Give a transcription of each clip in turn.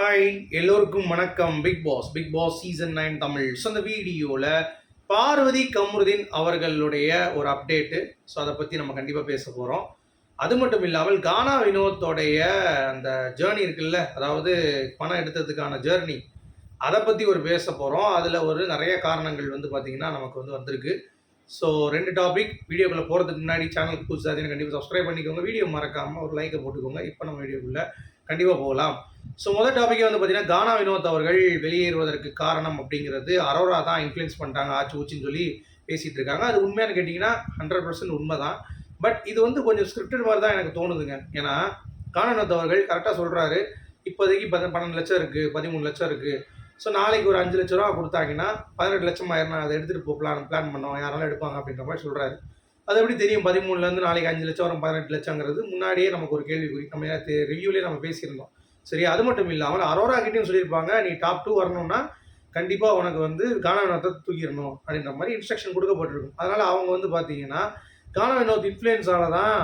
Hi எல்லோருக்கும் வணக்கம். Big Boss big boss season nine Tamil. So அந்த வீடியோவில் பார்வதி கமருதீன் அவர்களுடைய ஒரு அப்டேட்டு ஸோ அதை பற்றி நம்ம கண்டிப்பாக பேச போகிறோம் அது மட்டும் இல்லாமல் கானா வினோத்தோடைய அந்த ஜேர்னி இருக்குல்ல? அதாவது பணம் எடுத்ததுக்கான ஜேர்னி அதை பற்றி ஒரு பேச போகிறோம் அதில் ஒரு நிறைய காரணங்கள் வந்து பார்த்திங்கன்னா நமக்கு வந்து வந்திருக்கு. ஸோ ரெண்டு டாபிக் வீடியோக்குள்ளே போகிறதுக்கு முன்னாடி சேனலுக்கு புதுசாக கண்டிப்பாக சப்ஸ்கிரைப் பண்ணிக்கோங்க. வீடியோ மறக்காமல் ஒரு லைக்கை போட்டுக்கோங்க. இப்போ நம்ம வீடியோக்குள்ளே கண்டிப்பாக போகலாம். ஸோ முதல் டாபிக் வந்து பார்த்தீங்கன்னா கானா வினோத் அவர்கள் வெளியேறுவதற்கு காரணம் அப்படிங்கிறது அரோரா தான் இன்ஃப்ளூயன்ஸ் பண்ணிட்டாங்க ஆச்சு ஊச்சின்னு சொல்லி பேசிகிட்டு இருக்காங்க. அது உண்மையானு கேட்டிங்கன்னா ஹண்ட்ரட் பர்சன்ட் உண்மை தான் பட் இது வந்து கொஞ்சம் ஸ்கிரிப்டட் மாதிரி தான் எனக்கு தோணுதுங்க. ஏன்னா கானா அவர்கள் கரெக்டாக சொல்கிறாரு இப்போதைக்கு பத பன்னெண்டு லட்சம் இருக்குது பதிமூணு லட்சம் இருக்குது ஸோ நாளைக்கு ஒரு அஞ்சு லட்ச ரூபா கொடுத்தாங்கன்னா பதினெட்டு லட்சம் ஆயிரம் அதை எடுத்துகிட்டு போ பிளான் பிளான் பண்ணோம். யாராலும் எடுப்பாங்க அப்படின்ற மாதிரி சொல்கிறாரு அது எப்படி தெரியும்? பதிமூணுலேருந்து நாளைக்கு அஞ்சு லட்சம் வரும் பதினெட்டு லட்சங்கிறது முன்னாடியே நமக்கு ஒரு கேள்விக்குறி. நம்ம ரிவ்யூலேயே நம்ம பேசியிருந்தோம். சரி அது மட்டும் இல்லாமல் அரோரா கிட்டையும் சொல்லியிருப்பாங்க நீ டாப் டூ வரணும்னா கண்டிப்பாக உனக்கு வந்து கானா வினோத்தை தூக்கிடணும் அப்படின்ற மாதிரி இன்ஸ்ட்ரக்ஷன் கொடுக்கப்பட்டிருக்கும். அதனால் அவங்க வந்து பார்த்தீங்கன்னா கானா வினோத் இன்ஃப்ளூயன்ஸால தான்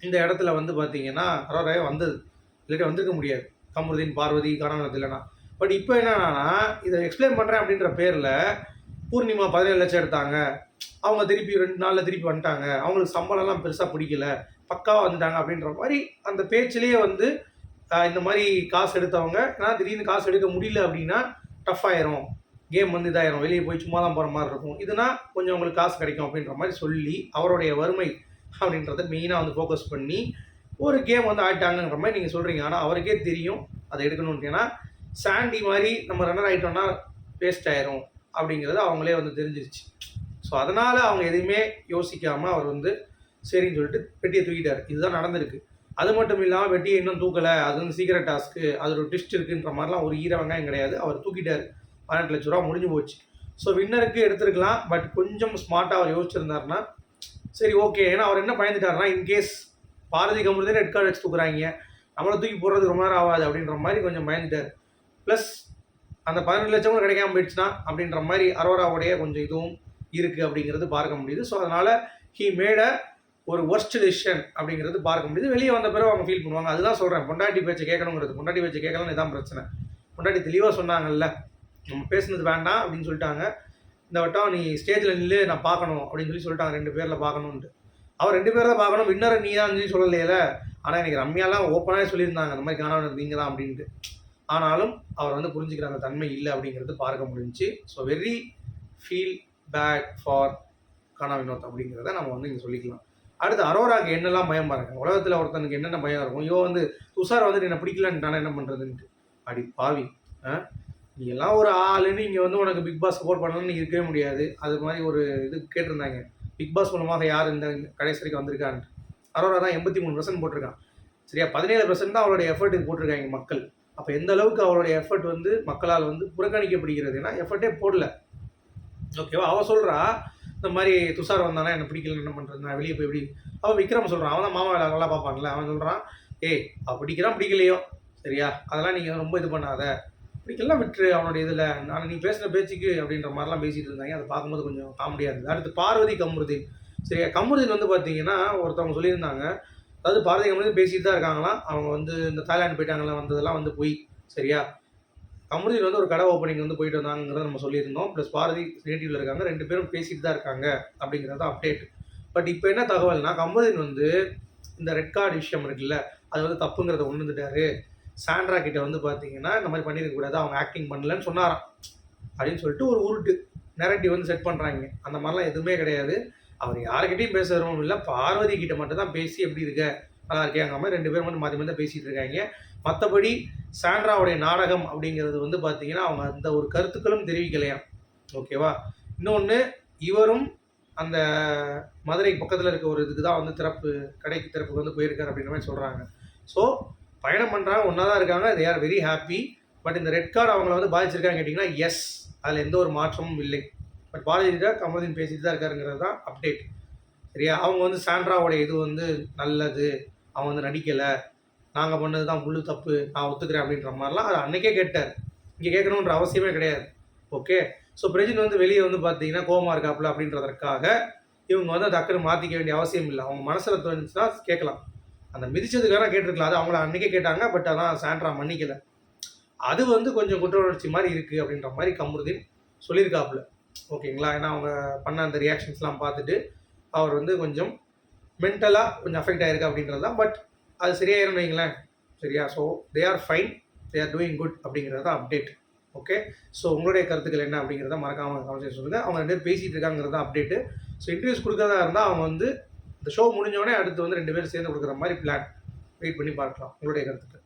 இந்த இடத்துல வந்து பார்த்தீங்கன்னா அரோராவே வந்தது. இல்லாட்டி வந்திருக்க முடியாது. கமருதீன் பார்வதி கானா வினோத் இல்லைனா பட் இப்போ என்னன்னா இதை எக்ஸ்பிளைன் பண்ணுறேன் அப்படின்ற பேரில் பூர்ணிமா பதினேழு லட்சம் எடுத்தாங்க. அவங்க திருப்பி ரெண்டு நாளில் திருப்பி வந்துட்டாங்க. அவங்களுக்கு சம்பளம்லாம் பெருசாக பிடிக்கல. பக்காவாக வந்துட்டாங்க அப்படின்ற மாதிரி அந்த பேச்சிலேயே வந்து இந்த மாதிரி காசு எடுத்தவங்க ஏன்னா திடீர்னு காசு எடுக்க முடியல அப்படின்னா டஃப் ஆயிரும். கேம் வந்து இதாயிரும். வெளியே போய் சும்மா தான் போகிற மாதிரி இருக்கும். இதுனா கொஞ்சம் உங்களுக்கு காசு கிடைக்கும் அப்படின்ற மாதிரி சொல்லி அவருடைய வறுமை அப்படின்றத மெயினாக வந்து ஃபோக்கஸ் பண்ணி ஒரு கேம் வந்து ஆயிட்டாங்கன்ற மாதிரி நீங்கள் சொல்கிறீங்க ஆனால் அவருக்கே தெரியும் அதை எடுக்கணும்னு. ஏன்னா சாண்டி மாதிரி நம்ம ரன்னர் ஆகிட்டோம்னா வேஸ்ட் ஆயிரும் அப்படிங்கிறது அவங்களே வந்து தெரிஞ்சிருச்சு. ஸோ அதனால் அவங்க எதையுமே யோசிக்காமல் அவர் வந்து சரின்னு சொல்லிட்டு பெட்டியை தூக்கிட்டார். இதுதான் நடந்திருக்கு. அது மட்டும் இல்லாமல் வெட்டியை இன்னும் தூக்கலை. அது வந்து சீக்கிரம் டாஸ்க்கு அது ஒரு ட்விஸ்ட் இருக்குன்ற மாதிரிலாம் ஒரு ஈர வெங்காயம் கிடையாது. அவர் தூக்கிட்டார். பன்னெண்டு லட்ச ரூபா முடிஞ்சு போச்சு. ஸோ வின்னருக்கு எடுத்துருக்கலாம். பட் கொஞ்சம் ஸ்மார்ட்டாக அவர் யோசிச்சிருந்தாருன்னா சரி ஓகே ஏன்னா அவர் என்ன பயந்துட்டார்னா in case Bharathi company red card வச்சு தூக்குறாங்க. நம்மளை தூக்கி போடுறது ரொம்ப நேரம் ஆகாது அப்படின்ற மாதிரி கொஞ்சம் பயந்துட்டார். ப்ளஸ் அந்த பதினெட்டு லட்சம் கூட கிடைக்காம போயிடுச்சுன்னா அப்படின்ற மாதிரி அரோராவுடைய கொஞ்சம் இதுவும் இருக்குது அப்படிங்கிறது பார்க்க முடியுது. ஸோ அதனால் ஹீ மேட ஒரு ஒர்ஸ்ட் டிசிஷன் அப்படிங்கிறது பார்க்க முடியுது. வெளியே வந்த பிறகு அவங்க ஃபீல் பண்ணுவாங்க. அதுதான் சொல்கிறேன் பொண்டாட்டி பேச்சு கேட்கணுங்கிறது. பொண்டாட்டி பேச்சு கேட்கலாம் இதான் பிரச்சனை. பொண்டாட்டி தெளிவாக சொன்னாங்கல்ல. நம்ம பேசுனது வேண்டாம் அப்படின்னு சொல்லிட்டாங்க. இந்த வட்டம் நீ ஸ்டேஜில் நில்லு நான் பார்க்கணும் அப்படின்னு சொல்லி சொல்லிட்டாங்க ரெண்டு பேரில் பார்க்கணுன்ட்டு அவர் ரெண்டு பேரை தான் பார்க்கணும். வின்னரை நீ தான் சொல்லி சொல்லலையில. ஆனால் எனக்கு ரம்யாலாம் ஓப்பனாகவே சொல்லியிருந்தாங்க. அந்த மாதிரி காணவன் நீங்கள் தான் அப்படின்ட்டு. ஆனாலும் அவர் வந்து புரிஞ்சுக்கிற அந்த தன்மை இல்லை அப்படிங்கிறது பார்க்க முடிஞ்சுச்சு. So very feel bad for Gana Vinoth அப்படிங்கிறத நம்ம வந்து இங்கே சொல்லிக்கலாம். அடுத்து அரோராக்கு என்னெல்லாம் பயம் பாருங்க. உலகத்தில் ஒருத்தனுக்கு என்னென்ன பயம் இருக்கும்? ஐயோ வந்து துஷார் வந்துட்டு என்னை பிடிக்கலன்ட்டான என்ன பண்ணுறதுன்ட்டு அடி பாவி. ஆ? நீ எல்லாம் ஒரு ஆளுன்னு இங்கே வந்து உனக்கு பிக் பாஸ் சப்போர்ட் பண்ணணும்னு இருக்கவே முடியாது. அது மாதிரி ஒரு இது கேட்டிருந்தாங்க. பிக் பாஸ் மூலமாக யார் இந்த கடைசி வரைக்கும் வந்திருக்கான்ட்டு அரோரா தான் எண்பத்தி மூணு பர்சன்ட் போட்டிருக்கான். சரியா? பதினேழு பர்சன்ட் தான் அவளுடைய எஃபர்ட்டுக்கு போட்டிருக்காங்க மக்கள். அப்போ எந்த அளவுக்கு அவளுடைய எஃபர்ட் வந்து மக்களால் வந்து புறக்கணிக்கப்படுகிறது? ஏன்னா எஃபர்ட்டே போடல. ஓகேவா அவள் சொல்கிறா இந்த மாதிரி துஷார் வந்தானா என்ன பிடிக்கல என்ன பண்ணுறது நான் வெளியே போய் எப்படி? அவன் விக்ரம் சொல்கிறான் அவன் தான் மாமா வேலை நல்லா பார்ப்பான்ல. அவன் சொல்கிறான் ஏய் அவன் பிடிக்கிறான் பிடிக்கலையோ? சரியா? அதெல்லாம் நீங்கள் ரொம்ப இது பண்ணாத. பிடிக்கலாம் விட்டுரு அவனுடைய இதில். நான் நீ பேசுகிற பேச்சுக்கு அப்படின்ற மாதிரிலாம் பேசிகிட்டு இருந்தாங்க. அதை பார்க்கும்போது கொஞ்சம் காமெடியாக இருந்தது. அடுத்து பார்வதி கமருதீன். சரியா? கமருதீன் வந்து பார்த்தீங்கன்னா ஒருத்தவங்க சொல்லியிருந்தாங்க. அதாவது பார்வதி கமருதீன் பேசிட்டு தான் இருக்காங்களாம். அவங்க வந்து இந்த தாய்லாந்து போயிட்டாங்களா வந்ததெல்லாம் வந்து போய். சரியா? கமருதீன் வந்து ஒரு கடை ஓப்பனிங் வந்து போயிட்டு வந்தாங்கிறத நம்ம சொல்லியிருந்தோம். ப்ளஸ் பாரதி நேட்டிவ்ல இருக்காங்க. ரெண்டு பேரும் பேசிட்டு தான் இருக்காங்க அப்படிங்கிறது அப்டேட் பட் இப்போ என்ன தகவல்னா கமருதீன் வந்து இந்த ரெட் கார்டு விஷயம் இருக்குல்ல அது வந்து தப்புங்கிறத உணர்ந்துட்டாரு. சாண்ட்ரா கிட்ட வந்து பார்த்தீங்கன்னா இந்த மாதிரி பண்ணிருக்க கூடாது அவங்க ஆக்டிங் பண்ணலன்னு சொன்னாராம். அப்படின்னு சொல்லிட்டு ஒரு உருட்டு நேரட்டிவ் வந்து செட் பண்ணுறாங்க அந்த மாதிரிலாம் எதுவுமே கிடையாது. அவர் யாருக்கிட்டையும் பேசுகிறோம் இல்லை. பார்வதி கிட்ட மட்டும் தான் பேசி எப்படி இருக்க நல்லா இருக்கேங்க மாதிரி ரெண்டு பேரும் மட்டும் மாற்றி மாற்றி தான் பேசிகிட்டு இருக்காங்க. மற்றபடி சாண்ட்ராவுடைய நாடகம் அப்படிங்கிறது வந்து பார்த்தீங்கன்னா அவங்க அந்த ஒரு கருத்துக்களும் தெரிவிக்கலையாம் ஓகேவா? இன்னொன்று இவரும் அந்த மதுரை பக்கத்தில் இருக்க ஒரு இதுக்கு தான் வந்து திறப்பு கடைக்கு திறப்புக்கு வந்து போயிருக்காரு அப்படின்ற மாதிரி சொல்கிறாங்க ஸோ பயணம் பண்ணுறாங்க ஒன்றா தான் இருக்காங்க they are very happy but இந்த ரெட் கார்டு அவங்கள வந்து பாதிச்சிருக்காங்க கேட்டிங்கன்னா எஸ் அதில் எந்த ஒரு மாற்றமும் இல்லை. பட் பாரதியா கமருதீன் பேசிட்டு தான் இருக்காருங்கிறது தான் அப்டேட் சரியா? அவங்க வந்து சாண்ட்ராவோடைய இது வந்து நல்லது. அவன் வந்து நடிக்கலை. நாங்கள் பண்ணது தான் முழு தப்பு நான் ஒத்துக்கிறேன் அப்படின்ற மாதிரிலாம் அது அன்றைக்கே கேட்டார். இங்கே கேட்கணுன்ற அவசியமே கிடையாது. ஓகே? ஸோ பிரஜின் வந்து வெளியே வந்து பார்த்தீங்கன்னா கோமா இருக்காப்புல அப்படின்றதற்காக இவங்க வந்து டக்குன்னு மாற்றிக்க வேண்டிய அவசியம் இல்லை. அவங்க மனசில் தோணுச்சுன்னா கேட்கலாம். அந்த மிதிச்சதுக்காக கேட்டிருக்கலாம். அது அவங்கள அன்றைக்கே கேட்டாங்க. பட் அதான் சாண்ட்ரா மன்னிக்கல. அது வந்து கொஞ்சம் குற்ற உணர்ச்சி மாதிரி இருக்குது அப்படின்ற மாதிரி கமருதீன் சொல்லியிருக்காப்புல. ஓகேங்களா? ஏன்னா அவங்க பண்ண அந்த ரியாக்ஷன்ஸ்லாம் பார்த்துட்டு அவர் வந்து கொஞ்சம் மென்டலாக கொஞ்சம் அஃபெக்ட் ஆகிருக்கு அப்படின்றது தான் பட் அது சரியாயிரும்னு வைங்களேன் சரியா? So they are fine they are doing good அப்படிங்கிறது தான் அப்டேட் ஓகே ஸோ உங்களுடைய கருத்துக்கள் என்ன அப்படிங்கிறத மறக்காமல் கவனிச்சு சொல்லுங்கள் அவங்க ரெண்டு பேர் பேசிகிட்டு இருக்காங்கிறத தான் அப்டேட்டு ஸோ இன்டர்வியூஸ் கொடுக்கறதா இருந்தால் அவங்க வந்து இந்த ஷோ முடிஞ்சோடனே அடுத்து வந்து ரெண்டு பேரும் சேர்ந்து கொடுக்குற மாதிரி பிளான் வெயிட் பண்ணி பார்க்கலாம். உங்களுடைய கருத்துக்கள்.